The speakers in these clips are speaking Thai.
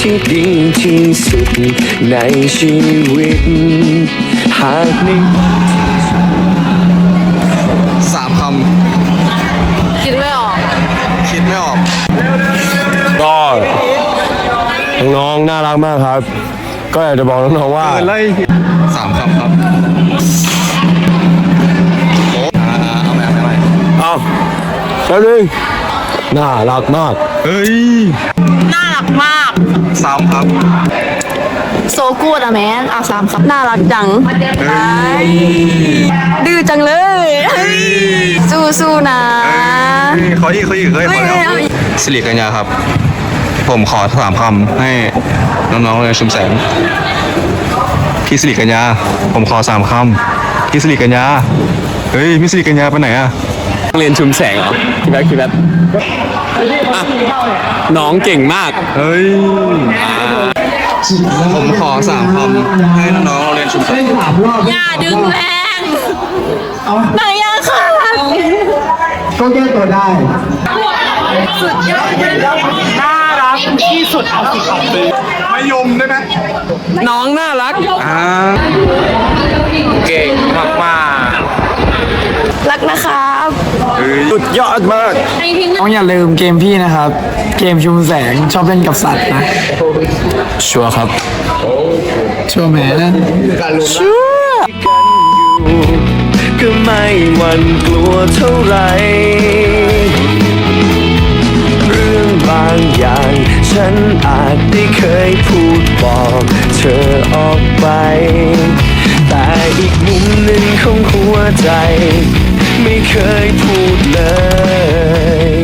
ที่ดีที่สุดในชีวิต หากในวันสามคคิดไม่ออกำ คิดไม่ออก ก็น้องๆน่ารักมากครับ ก็อยากจะบอกน้องๆว่า สามคำครับโอ้อ่าเอาใหม่เอาใหม่เอาใหม่เอาแล้วนึงน่ารักมาก เฮ้ย น่ารักมาก สามครับ โซกูดอะแมนเอาสามครับน่ารักจังดื้อจังเลยสู้สู้ๆนะเขาอีกเขาอีกเฮ้ยพอแล้วสิริกัญญาครับ ผมขอสามคำให้น้องๆเลยนชุมแสง พี่สิริกัญญา ผมขอสามคำพี่สิริกัญญา เฮ้ยพี่สิริกัญญาไปไหนอะ เรียนชุมแสงเหรอพี่แบ๊คพี่แบ๊คอะน้องเก่งมาก เฮ้ย ผมขอสามคำให้น้องๆเราเรียนชุมแสงอย่าดึงแรงหนังยางขาดก็แก้ตัวได้น้องน่ารัก อ่า เก่งมากมาก รักนะครับสุดยอดมากน้องอย่าลืมเกมพี่นะครับ เกมชุมแสงชอบเล่นกับสัตว์นะ ชัวร์ครับ ชัวร์แมนก็ไม่หวั่นกลัวเท่าไหรเรื่องบางอย่าง ฉันอาจได้เคยพูดบอกเธอออกไป แต่อีกมุมหนึ่งของหัวใจ ไม่เคยพูดเลย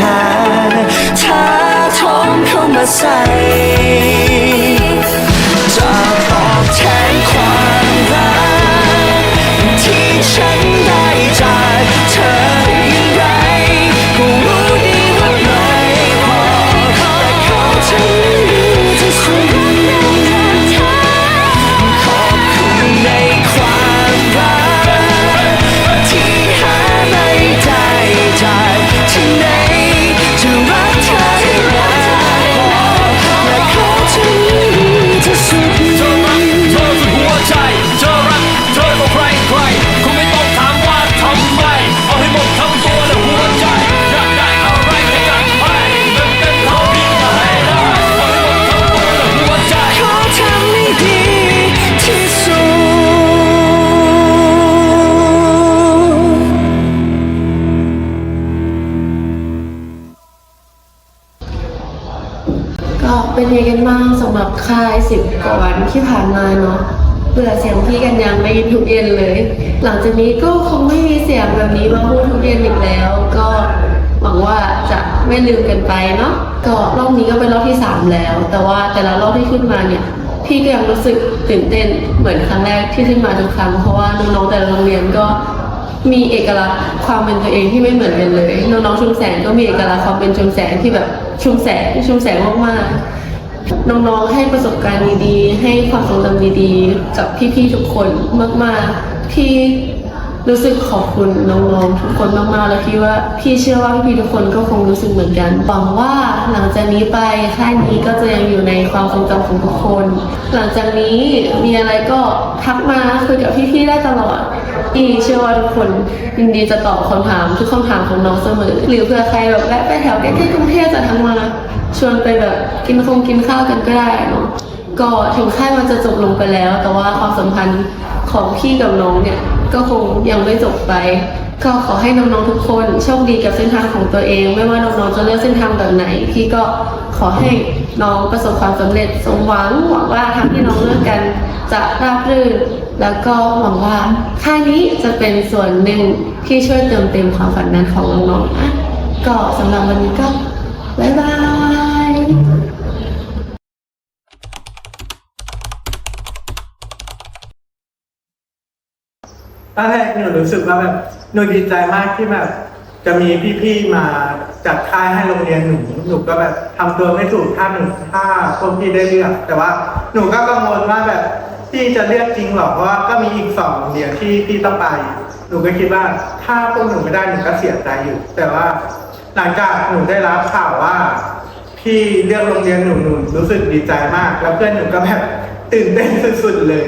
หาถ้าท้องเข้ามาใส่ หรับค่ายสิบกว่าวันที่ผ่านมาเนาะเบื่อเสียงพี่กันยังไม่ยินทุกเย็นเลย หลังจากนี้ก็คงไม่มีเสียงแบบนี้มาพูดทุกเย็นอีกแล้ว ก็หวังว่าจะไม่ลืมกันไปเนาะก็รอบนี้ก็เป็นรอบที่สามแล้ว แต่ว่าแต่ละรอบที่ขึ้นมาเนี่ย พี่ก็ยังรู้สึกตื่นเต้นเหมือนครั้งแรกที่ขึ้นมาทุกครั้งเพราะว่าน้องๆแต่ละโรงเรียนก็มีเอกลักษณ์ความเป็นตัวเองที่ไม่เหมือนกันเลยน้องๆชุมแสงก็มีเอกลักษณ์ความเป็นชุมแสงที่แบบชุมแสงชุมแสงมากๆ น้องๆให้ประสบการณ์ดีๆ ให้ความทรงจำดีๆ กับพี่ๆทุกคนมากๆพี่รู้สึกขอบคุณน้องๆทุกคนมากๆแล้วพี่ว่าพี่เชื่อว่าพี่ทุกคนก็คงรู้สึกเหมือนกันหวังว่าหลังจากนี้ไปค่ายนี้ก็จะยังอยู่ในความทรงจำของทุกคน หลังจากนี้มีอะไรก็ทักมาคุยกับพี่ๆได้ตลอดพี่เชื่อว่าทุกคนยินดีจะตอบคำถามทุกคำถามของน้องเสมอ หรือเผื่อใครแบบแวะไปแถวใกล้ๆกรุงเทพจะทักมา ชวนไปแบบกินคงกินข้าวกันก็ได้เนาะก็ถึงค่ายมันจะจบลงไปแล้ว แต่ว่าความสัมพันธ์ของพี่กับน้องเนี่ยก็คงยังไม่จบไป ก็ขอให้น้องๆทุกคนโชคดีกับเส้นทางของตัวเอง ไม่ว่าน้องๆจะเลือกเส้นทางแบบไหน พี่ก็ขอให้น้องประสบความสำเร็จสมหวังหวังว่าทางที่น้องเลือกกันจะราบรื่น แล้วก็หวังว่าค่ายนี้จะเป็นส่วนหนึ่งที่ช่วยเติมเต็มความฝันนั้นของน้องๆนะก็สำหรับวันนี้ก็บ๊ายบาย ตอนแรกหนูรู้สึกว่าแบบหนูดีใจมากที่แบบ จะมีพี่ๆมาจัดค่ายให้โรงเรียนหนูหนูก็แบบทำตัวไม่ถูกถ้าหนูถ้าพวกพี่ได้เลือก แต่ว่าหนูก็กังวลว่าแบบพี่จะเลือกจริงหรอเพราะว่าก็มีอีกสองโรงเรียนที่พี่ต้องไป หนูก็คิดว่าถ้าพวกหนูไม่ได้หนูก็เสียใจอยู่ แต่ว่าหลังจากหนูได้รับข่าวว่าพี่เลือกโรงเรียนหนูหนูรู้สึกดีใจมาก แล้วเพื่อนหนูก็แบบตื่นเต้นสุดๆเลย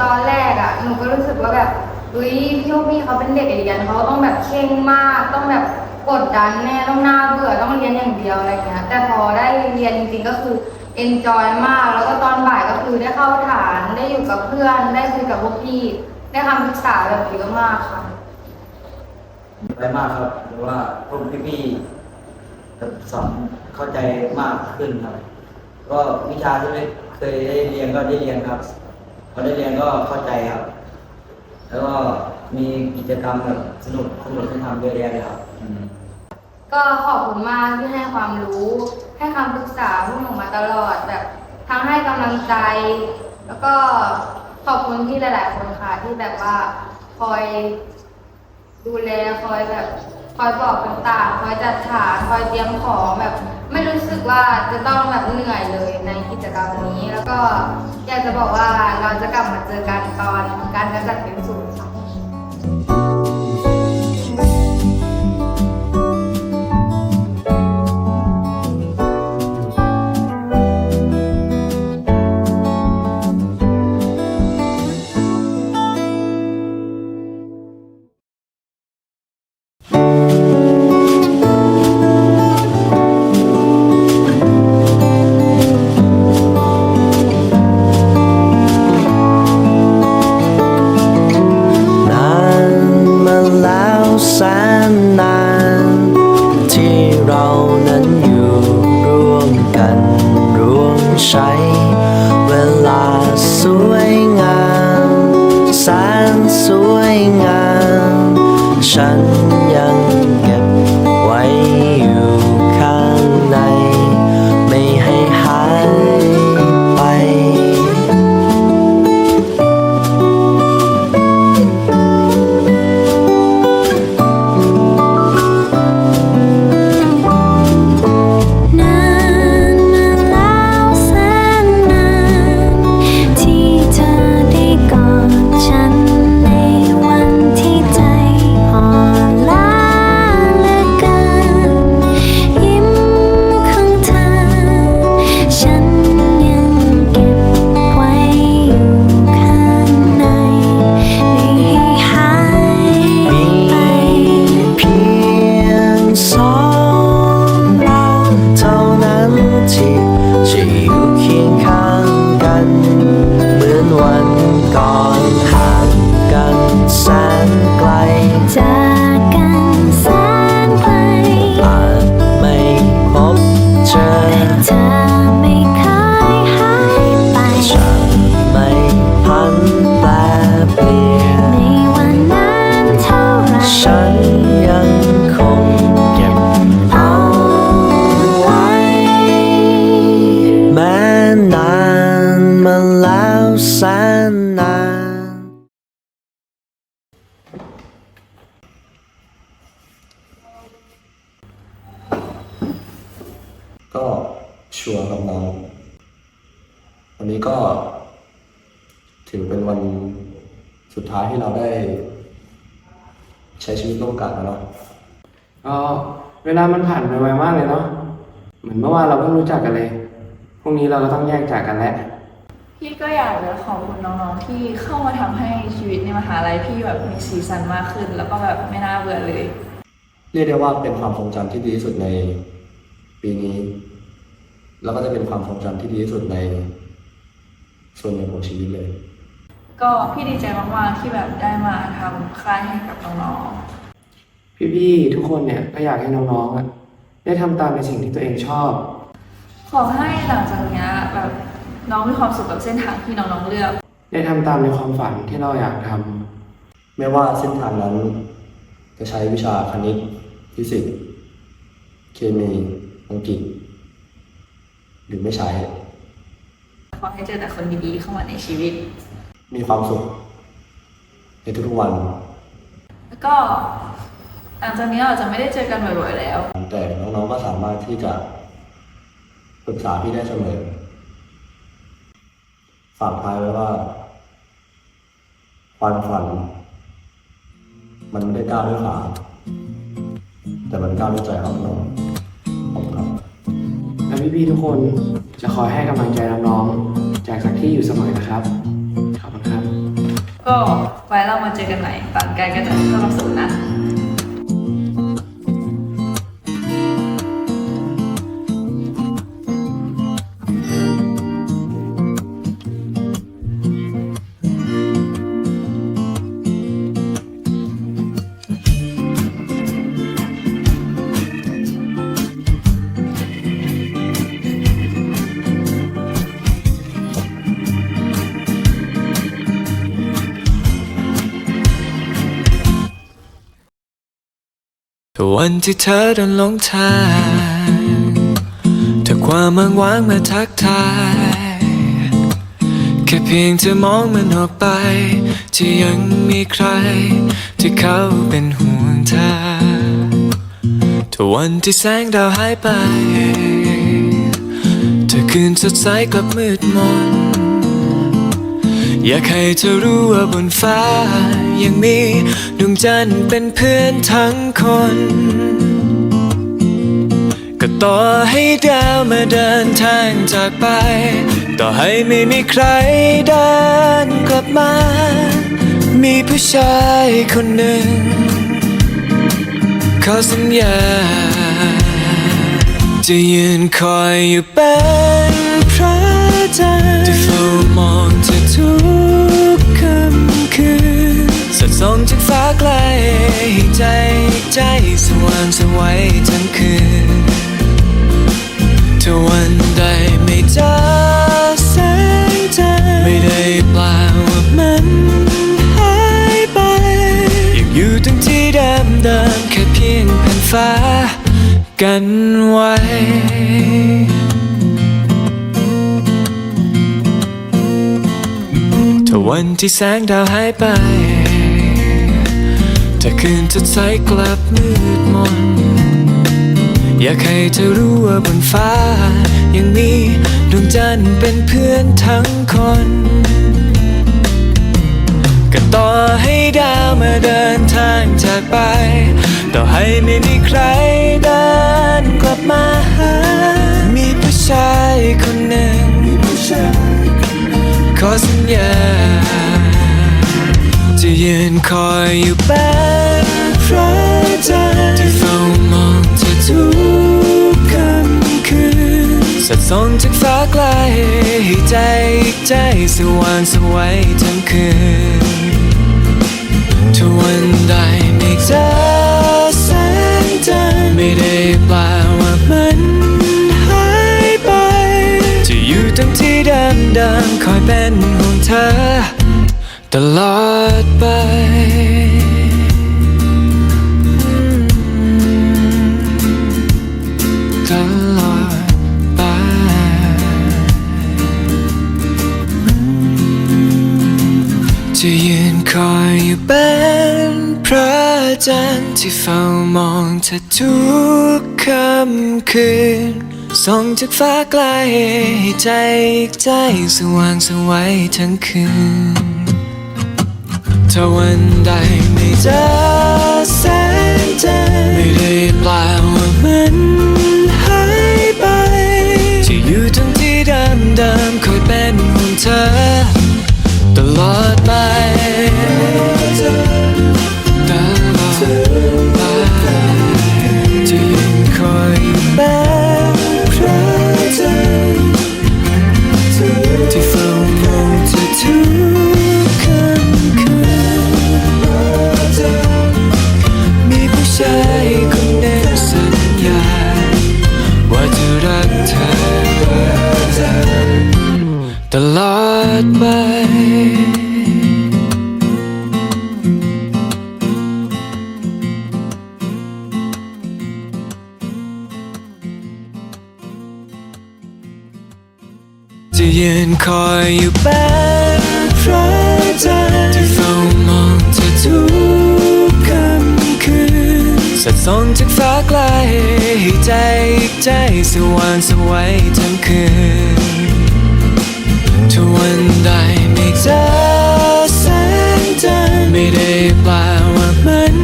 ตอนแรกอะหนูก็รู้สึกว่าแบบ อุ้ยพี่พวกพี่เขาเป็นเด็กเรียนเขาต้องแบบเข่งมาก ต้องแบบกดดันแน่ต้องหน้าเบื่อต้องเรียนอย่างเดียวอะไรเงี้ยแต่พอได้เรียนจริงๆก็คือเอนจอยมาก แล้วก็ตอนบ่ายก็คือได้เข้าฐานได้อยู่กับเพื่อนได้คุยกับพวกพี่ ได้คำปรึกษาแบบเยอะมากค่ะไปมากครับหรือว่าพวกพี่ๆแบบสอนเข้าใจมากขึ้นครับ ก็วิชาที่ไม่เคยได้เรียนก็ได้เรียนครับพอได้เรียนก็เข้าใจครับ แล้วก็มีกิจกรรมแบบสนุกสนุกให้ทำเยอะแยะเลยครับก็ขอบคุณมากที่ให้ความรู้ ให้คำปรึกษาพวกหนูมาตลอดแบบทั้งให้กำลังใจ แล้วก็ขอบคุณที่หลาย ๆ คนค่ะที่แบบว่าคอยดูแลคอยแบบ คอยบอกต่างๆคอยจัดฉากคอยเตรียมของแบบไม่รู้สึกว่าจะต้องแบบเหนื่อยเลยในกิจกรรมนี้ แล้วก็อยากจะบอกว่าเราจะกลับมาเจอกันตอนการกระจัดเป็นศูนย์ค่ะ วลามันผ่านไปไวมากเลยเนาะ เหมือนเมื่อวานเราเพิ่งรู้จักกันเลย พรุ่งนี้เราก็ต้องแยกจากกันแล้ว พี่ก็อยากจะขอบคุณน้องๆที่เข้ามาทำให้ชีวิตในมหาลัยพี่แบบมีสีสันมากขึ้น แล้วก็แบบไม่น่าเบื่อเลย เรียกได้ว่าเป็นความทรงจำที่ดีที่สุดในปีนี้ แล้วก็จะเป็นความทรงจำที่ดีที่สุดใน ส่วนหนึ่งของชีวิตเลย ก็พี่ดีใจมากๆที่แบบได้มาทำค่ายให้กับน้อง พี่ๆทุกคนเนี่ยก็อยากให้น้องๆอะได้ทำตามในสิ่งที่ตัวเองชอบๆขอให้หลังจากเนี้ยแบบน้องมีความสุขกับเส้นทางที่น้องๆเลือก ได้ทำตามในความฝันที่เราอยากทำไม่ว่าเส้นทางนั้น จะใช้วิชาคณิต ฟิสิกส์ เคมี อังกฤษ หรือไม่ใช้ ขอให้เจอแต่คนดีๆเข้ามาในชีวิต มีความสุขในทุกๆวัน แล้วก็ หลังจากนี้เราจะไม่ได้เจอกันบ่อยๆแล้ว แต่น้องๆก็สามารถที่จะปรึกษาพี่ได้เสมอฝากท้ายไว้ว่าความฝัน มันไม่ได้ก้าวด้วยขาแต่มันก้าวด้วยใจครับน้องขอบคุณครับและพี่ๆทุกคนจะคอยให้กำลังใจน้องๆจากสักที่อยู่เสมอนะครับขอบคุณครับ ก็ไว้เรามาเจอกันใหม่ฝันไกลก็จะเข้ามาสู่นะ วันที่เธอเดินหลงทางถ้าความอ้างวางมาทักทาย แค่เพียงเธอมองมันออกไป ที่ยังมีใคร ที่เขาเป็นห่วงเธอถ้าวันที่แสงดาวหายไป เธอคืนสดใสกลับมืดมน อยากให้เธอรู้ว่าบนฟ้า ยังมีดวงจันทร์เป็นเพื่อนทั้งคน ก็ต่อให้ดาวมาเดินทางจากไป ต่อให้ไม่มีใครเดินกลับมา มีผู้ชายคนหนึ่งขอสัญญา จะยืนคอยอยู่เป็น จันทร์ที่เฝ้ามองเธอทุกค่ำคืนสดส่องจากฟ้าไกลให้ใจใจสว่างสวัยทั้งคืนถ้าวันใดไม่เจอแสงจันไม่ได้แปลว่ามันหายไปยังอยู่ตรงที่เดิมเดิมแค่เพียงแผ่นฟ้ากันไว้ วันที่แสงดาวหายไป ถ้าคืนสดใสกลับมืดมน อยากให้เธอรู้ว่าบนฟ้า ยังมีดวงจันทร์เป็นเพื่อนทั้งคน ก็ต่อให้ดาวมาเดินทางจากไป ต่อให้ไม่มีใครเดินกลับมาหา มีผู้ชายคนหนึ่ง ขอสัญญาจะยืนคอยอยู่เป็นพระจันทร์ที่เฝ้ามองเธอทุกค่ำคืนสัดส่องจากฟ้าไกลให้ใจใจสว่างสวัยทั้งคืนถ้าวันใด รงที่เดิมคอยเป็นห่วงเธอ ตลอดไปตลอดไปจะยืนคอยอยู่เป็นพระจันทร์ที่เฝ้ามองเธอทุกค่ำคืน ส่องจากฟ้าไกลให้ใจอีกใจสว่างสวัยทั้งคืน ถ้าวันใดไม่เจอแสงจันทร์ไม่ได้แปลว่ามันหายไป จะอยู่ตรงที่เดิมเดิมคอยเป็นห่วงเธอ ตลอดไป ส่องจากฟ้าไกลให้ใจใจสว่างสวัยทั้งคืนถ้าวันใดไม่เจอแสงจันทร์ไม่ได้แปลว่ามัน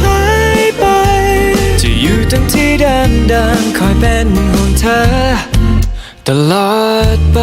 หายไป จะอยู่ตรงที่เดิมเดิมๆคอยเป็นห่วงเธอ ตลอดไป